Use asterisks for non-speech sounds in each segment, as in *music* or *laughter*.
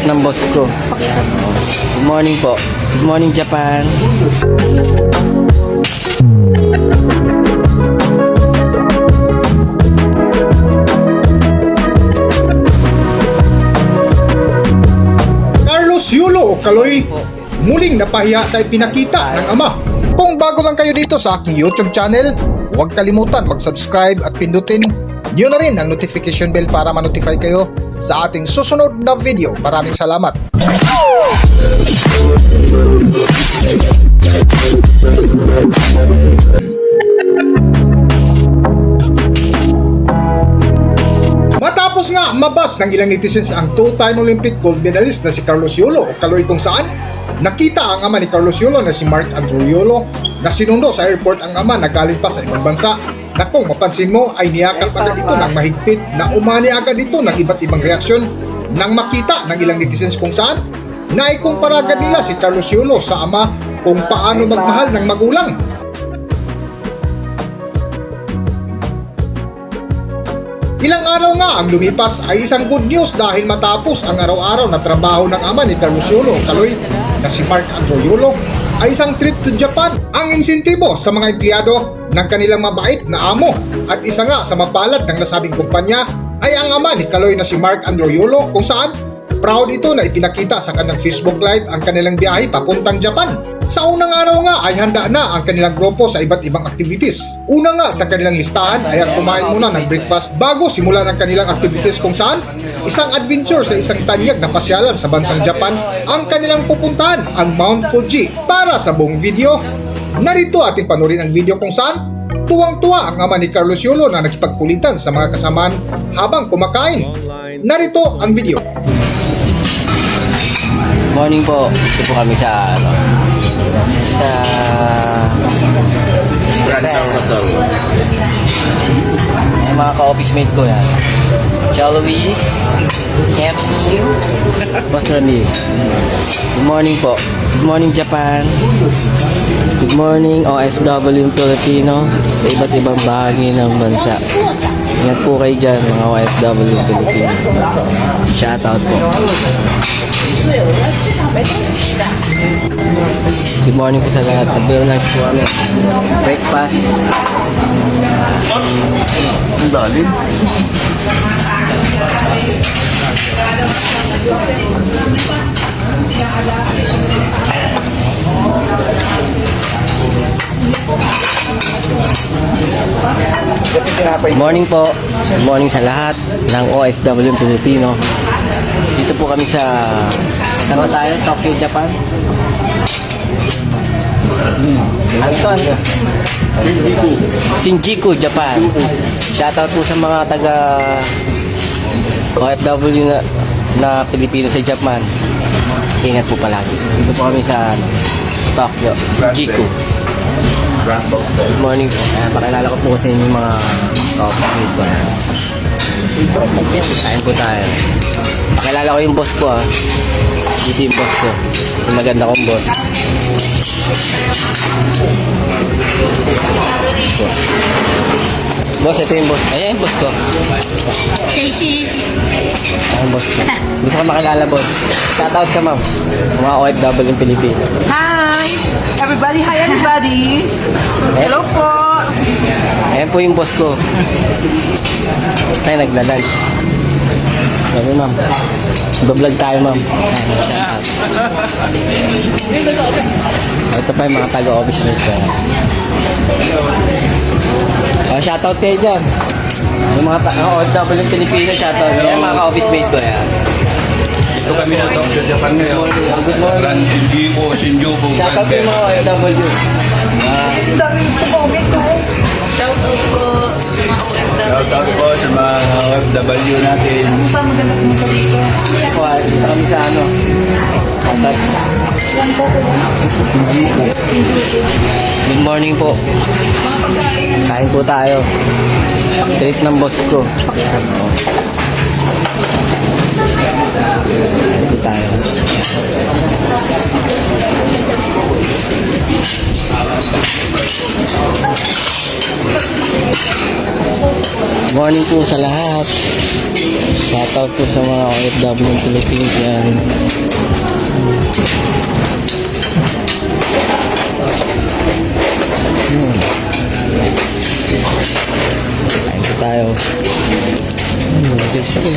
Trip ng boss ko. Good morning po. Good morning, Japan. Carlos Yulo o Kaloy muling napahiya sa ipinakita ng ama. Kung bago lang kayo dito sa aking YouTube channel, huwag kalimutan mag-subscribe at pindutin niyo na rin ang notification bell para ma-notify kayo sa ating susunod na video. Maraming salamat. Matapos nga mabas ng ilang netizens ang two-time Olympic gold medalist na si Carlos Yulo o Kaloy kung saan nakita ang ama ni Carlos Yulo na si Mark Andrew Yulo na sinundo sa airport ang ama na galing pa sa ibang bansa. Na kung mapansin mo ay niyakap agad ito ng mahigpit na umani agad ito ng iba't ibang reaksyon. Nang makita ng ilang netizens kung saan naikumpara agad nila si Carlos Yulo sa ama kung paano magmahal ng magulang. Ilang araw nga ang lumipas ay isang good news dahil matapos ang araw-araw na trabaho ng ama ni Carlos Yulo Kaloy na si Mark Andrew Yulo ay isang trip to Japan. Ang insentibo sa mga empleyado ng kanilang mabait na amo at isa nga sa mapalad ng nasabing kumpanya ay ang ama ni Kaloy na si Mark Andrew Yulo kung saan Proud ito na ipinakita sa kanilang Facebook Live ang kanilang biyahe papuntang Japan. Sa unang araw nga ay handa na ang kanilang grupo sa iba't ibang activities. Una nga sa kanilang listahan ay ang kumain muna ng breakfast bago simulan ang kanilang activities kung saan isang adventure sa isang tanyag na pasyalan sa bansang Japan ang kanilang pupuntahan ang Mount Fuji. Para sa buong video, narito ating panurin ang video kung saan tuwang-tuwa ang ama ni Carlos Yulo na nakipagkulitan sa mga kasamaan habang kumakain. Narito ang video. Morning po. Ito po kami sa ano, sa Hotel. Ay, mga ka-office mate ko yan. Happy *laughs* Boss Rami. Good morning po. Good morning Japan. Good morning OFW Filipino sa iba't ibang bahagi ng bansa. Ingat po kayo dyan mga OFW Filipino. Shout out po. Good morning po sa lahat. Nag-bear lunch po kami. Breakfast. Ang lalim. Good morning po. Good morning sa lahat ng OFW Pilipino. Dito po kami sa ba tayo? Tokyo, Japan. Anton. Hindi Shinjuku, Japan. Shoutout po sa mga taga OFW na, na Pilipino sa Japan. Ingat po palagi. Dito po kami sa ano, Tokyo, box. Good morning po. Ayan, pakilala ko po sa inyo yung mga kapatid ko. Kain po tayo. Pakilala ko yung boss ko ah. Dito yung boss ko. Yung maganda kong boss. Boss, ito yung boss. Ayan yung boss ko. Cheese. Ayan boss ko. Gusto ko makilala boss. Shoutout ka ma'am. Mga OFW ng Pilipino. Hi! Everybody, hi everybody! Hello po! Ayan po yung boss ko. Ay, nagla-lunch. Sabi ma'am. Bablog tayo ma'am. Ito pa yung mga taga-office ko. Oh, shoutout kayo dyan. Yung mga ta- oh, OFW Pilipino, shoutout. Yan mga ka-office mate ko. Yan. Ito kami sa Tokyo, Japan ngayon. Good morning. Grand Shinjuku, Shinjuku, Shoutout Grand yung mga OFW. Ah, Shout out po mga Shout out OFW. po sa mga OFW natin. Ako, ah, dito kami sa ano. Shoutout. Good morning po. Kain po tayo. Trip ng boss ko. Kain po tayo. Morning po sa lahat. Shoutout po sa mga OFW Philippines yan. Hmm. Kain po tayo. Hmm, Diyos ko.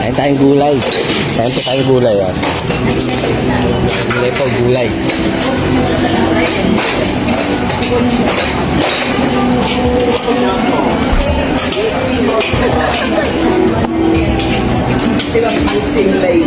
Kain tayong gulay. Kain po tayo gulay. Ah. Gulay po, gulay. Kain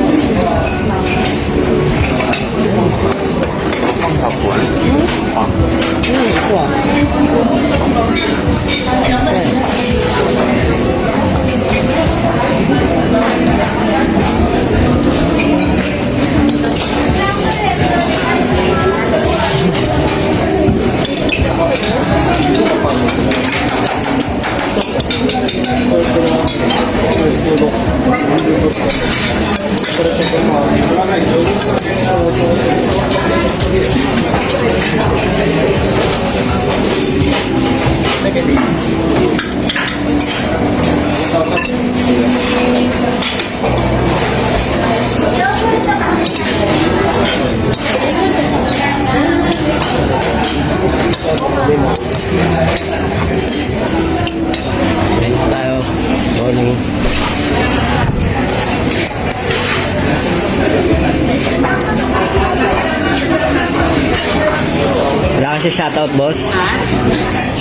Wala kasi shoutout, boss.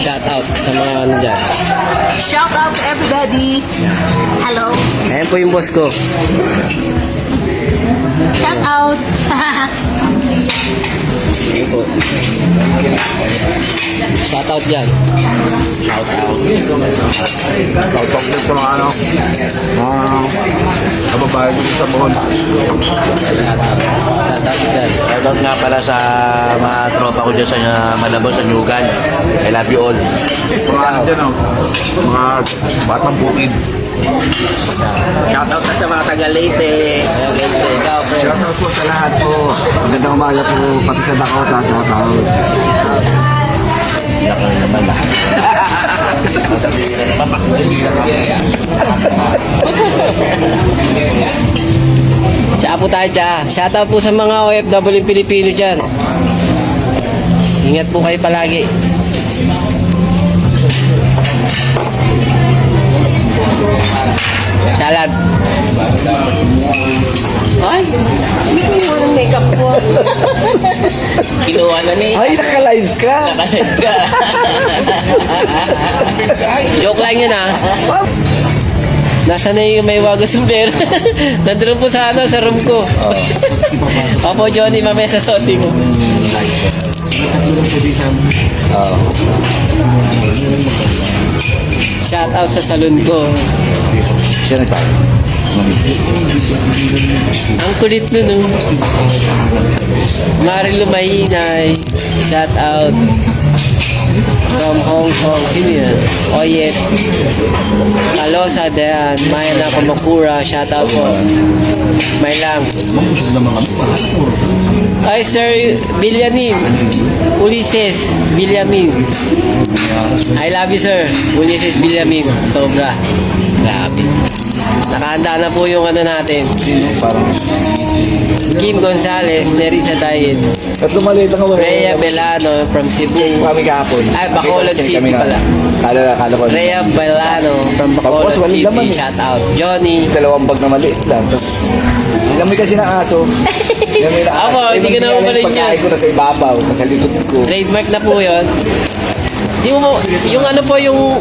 Shoutout sa mga ano dyan. Shout out to everybody. Hello. Ayan po yung boss ko. Shout out. Ayan po. Shoutout dyan. Shoutout. Tawag din sa mga ano, mga kababayan dito sa Bohol. Shoutout dyan. Shoutout nga pala sa mga tropa ko dyan sa Malabon, sa Nyugan. I love you all. Mga ano dyan, oh, mga batang bukid. Shoutout na sa mga taga-Leyte. Taga-Leyte. Ikaw, friend. Shoutout po sa lahat po. Magandang umaga po, pati sa Dakota, shoutout. Iyak na naman ah. Sabihin na naman, hindi na kami. Tsa po tayo, tsa. Shoutout po sa mga OFW Pilipino dyan. Ingat po kayo palagi. Salad. Ay, hindi ko yung walang makeup ko. Kinuha na ni. Ay, naka-live ka! Nakalive ka. *laughs* Joke lang yun ah. Nasa na yung may wago sombrero? *laughs* Nandun po sa ano, sa room ko. Opo, Johnny, mamaya sa soti mo. Shout out sa salon ko. Siya nagtayo. Ang kulit nun, no? Marilo Mahinay. Shout out. From Hong Kong. Sino yan? Oyet. Alosa Dayan. Maya na Kamakura. Shout out po. May lang. Ay, Sir Bilyamin. Ulises Bilyamin. I love you, sir. Ulises Bilyamin. Sobra. Grabe. Nakahanda na po yung ano natin. Parang, Kim Gonzalez, Nerissa Dayed, at lumaliit ang wala. Rhea Belano from Cebu. Kami kahapon. Ay, Bacolod Kami City na- pala. Kala, kala ko. Rhea Belano from Bacolod Tapos, City. eh. Shout out. Johnny. Dalawang bag na maliit lang. Inamoy kasi ng aso. *laughs* Ako, hindi ko na Ibang mabalik pagkain ko na sa ibabaw, sa likod ko. Trademark na po yun. Di mo, mo- yung ano po yung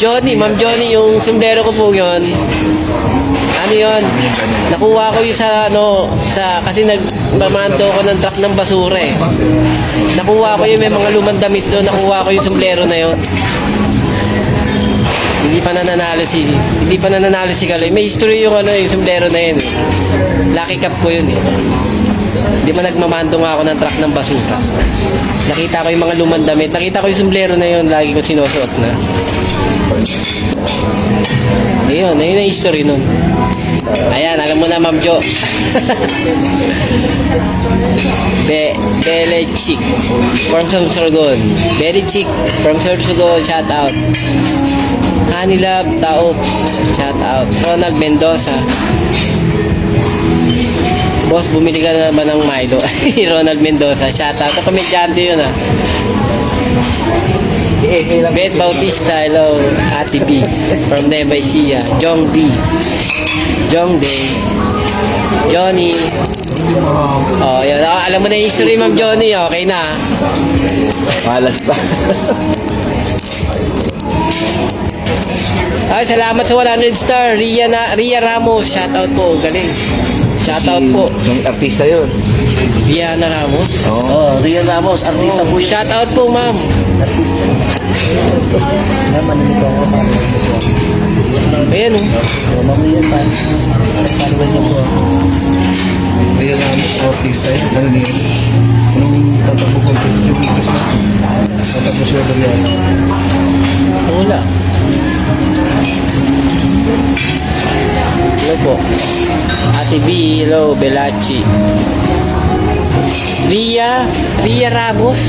Johnny, Ma'am Johnny, yung sombrero ko po yun. Ano yun? Nakuha ko yung sa ano, sa, kasi nagmamando ko ng truck ng basura eh. Nakuha ko yung may mga lumang damit doon, nakuha ko yung sombrero na yun. Hindi pa nananalo si hindi pa nananalo si Kaloy. May history yung ano yung sombrero na yun. Eh. Lucky cup ko yun eh. Di ba nagmamando nga ako ng truck ng basura. Nakita ko yung mga lumang damit. Nakita ko yung sombrero na yun. Lagi ko sinusuot na. Ayun, ayun ang history nun. Ayan, alam mo na, Ma'am Jo. *laughs* Be Bele Chick from Sorsogon. Very Chick from Sorsogon. Shout out. Love Taop. Shout out. Ronald Mendoza. Boss, bumili ka na ba ng Milo? *laughs* Ronald Mendoza. Shout out. Ito komedyante yun ah. Si Eke lang. Beth Bautista, hello. Ate B. From Nueva Ecija. Jong D. Jong Day. Johnny. Oh, yan. Ah, alam mo na yung history, Ma'am Johnny. Okay na. Malas pa. Ay, salamat sa 100 star. Ria, na, Ria Ramos. Shout out po. Galing. Shout out po. Yung artista yun. Ria na Ramos. Oo. Oh, Rian Ramos, artista po siya. Shout out po, ma'am. Ayan oh. Kaya nga, artista yun. Ano niya? Nung tatakbo ko sa Juventus na. Siya sa Real. Wala. Hello po. Ate B, hello, Belachi. Ria, Ria Ramos.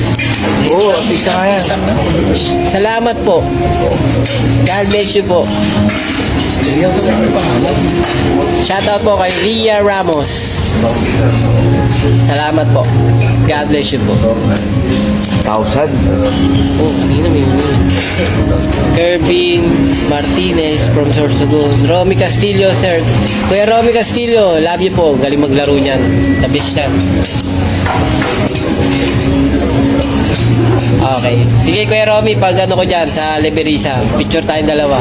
Oo, artista nga yan. Salamat po. God bless you po. Shout out po kay Ria Ramos. Salamat po. God bless you po. Thousand. Oh, kanina may humingi. Kervin Martinez from Sorsogon. Romy Castillo, sir. Kuya Romy Castillo, love you po. Galing maglaro niyan. The best yan. Okay. Sige, Kuya Romy, pag ano ko dyan sa Liberisa, picture tayong dalawa.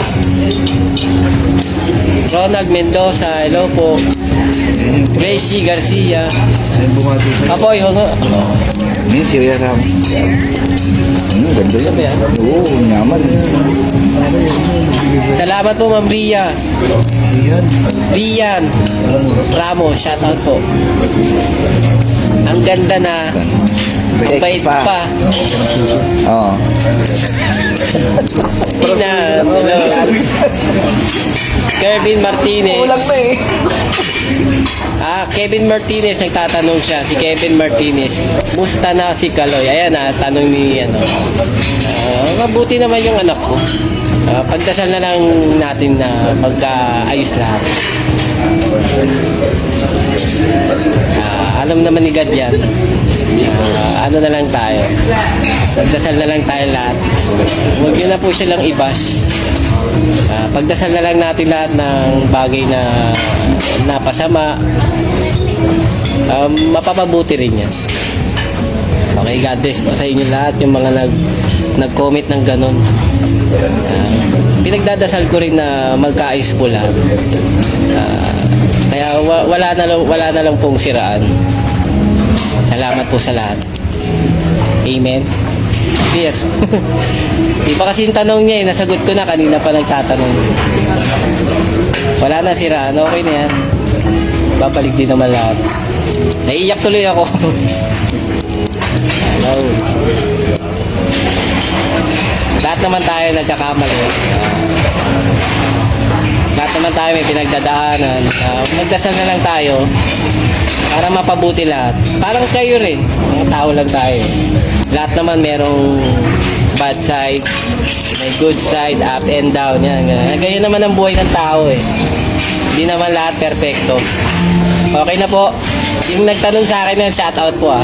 Ronald Mendoza, hello po. Gracie Garcia. Ayun bumati sa... Apo, yung Yun, si Ria Ram. Hmm, ganda Ano ba yan. yan? Oo, nyaman. Salamat po, Ma'am Ria. Rian Ramos, shout out po. Ang ganda na, ang bait pa. Oo. *laughs* Tina, hello. Kevin Martinez. eh. Ah, Kevin Martinez, nagtatanong siya. Si Kevin Martinez. Musta na si Kaloy? Ayan ah, tanong ni ano. Ah, mabuti naman yung anak ko. Ah, pagdasal na lang natin na magkaayos lahat. Ah, alam naman ni God yan. Ah, ano na lang tayo. Pagdasal na lang tayo lahat. Huwag yun na po silang ibas. Ah, pagdasal na lang natin lahat ng bagay na napasama. Um, mapapabuti rin yan. Okay, God bless po sa inyo lahat yung mga nag nag-comment ng ganun. Pinagdadasal ko rin na magkaayos po lahat. Ah, kaya wa- wala na lang wala na lang pong siraan. Salamat po sa lahat. Amen. Clear. *laughs* Di pa kasi yung tanong niya eh, nasagot ko na kanina pa nagtatanong. Wala na siraan, okay na yan. Babalik din naman lahat. Naiiyak tuloy ako. *laughs* Hello. Lahat naman tayo nagkakamali. Lahat naman tayo may pinagdadaanan. Ah, magdasal na lang tayo para mapabuti lahat. Parang kayo rin. Mga tao lang tayo. Lahat naman merong bad side, may good side, up and down. Yan, ganyan. Naman ang buhay ng tao eh. Hindi naman lahat perfecto. Okay na po. Yung nagtanong sa akin ng shoutout po ah.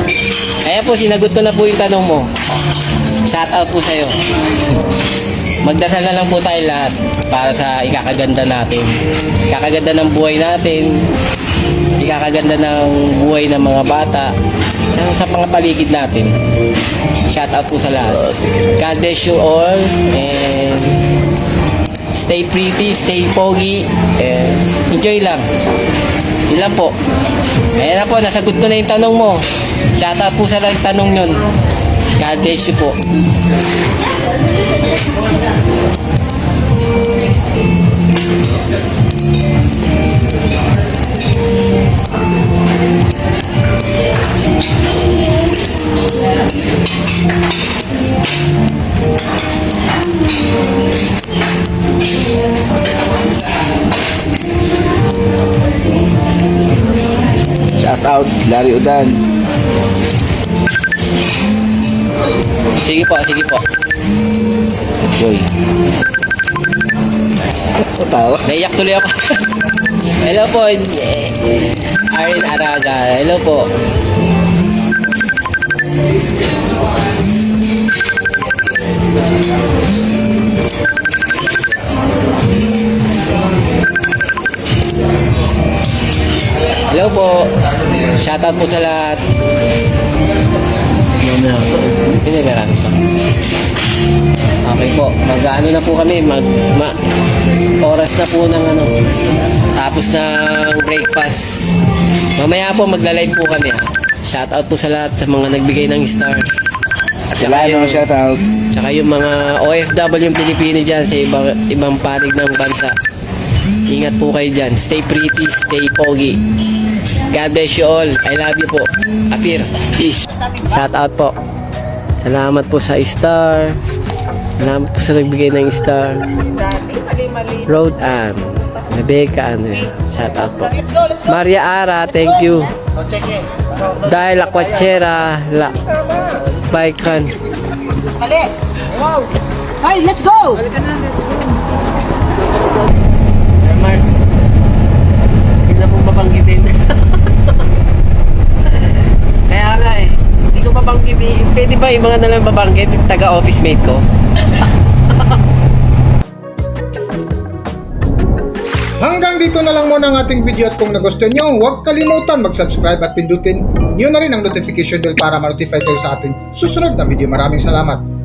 Ayan po, sinagot ko na po yung tanong mo. Shoutout po sa'yo. Magdasal na lang po tayo lahat para sa ikakaganda natin. Ikakaganda ng buhay natin. Ikakaganda ng buhay ng mga bata. Sa, sa mga paligid natin. Shout out po sa lahat. God bless you all. And stay pretty, stay pogi. And enjoy lang. Yun lang po. Ayan na po, nasagot ko na yung tanong mo. Shout out po sa tanong yun. God bless you po. Shout out, Larry Udan. Sige po, sige po. Joy. Tawa. Naiyak tuloy ako. *laughs* Hello po, Arin Araga. Hello po. Hello po. Shoutout po sa lahat. Hindi, marami pa. Okay po. Mag-ano na po kami. Mag, ma, oras na po ng ano. Tapos ng breakfast. Mamaya po magla-live po kami. ha. Shoutout po sa lahat sa mga nagbigay ng star. At saka yung, shout out. tsaka yung mga OFW yung Pilipino dyan sa ibang, ibang panig ng bansa. Ingat po kayo dyan. Stay pretty, stay pogi. God bless you all. I love you po. Apir. Peace. Shout out po. Salamat po sa star. Salamat po sa nagbigay ng star. Road Ann. Rebecca ano yun. Shout out po. Maria Ara, thank you. Dahil La Quachera, La Baikan. Mali. Wow. Hey, let's go! Mark, hindi na po mabanggitin. Kaya nga eh, hindi ko mabanggitin. Pwede ba yung mga nalang mabanggit, taga-office mate ko? Hanggang dito na lang muna ang ating video at kung nagustuhan nyo, huwag kalimutan mag-subscribe at pindutin nyo na rin ang notification bell para ma-notify kayo sa ating susunod na video. Maraming salamat.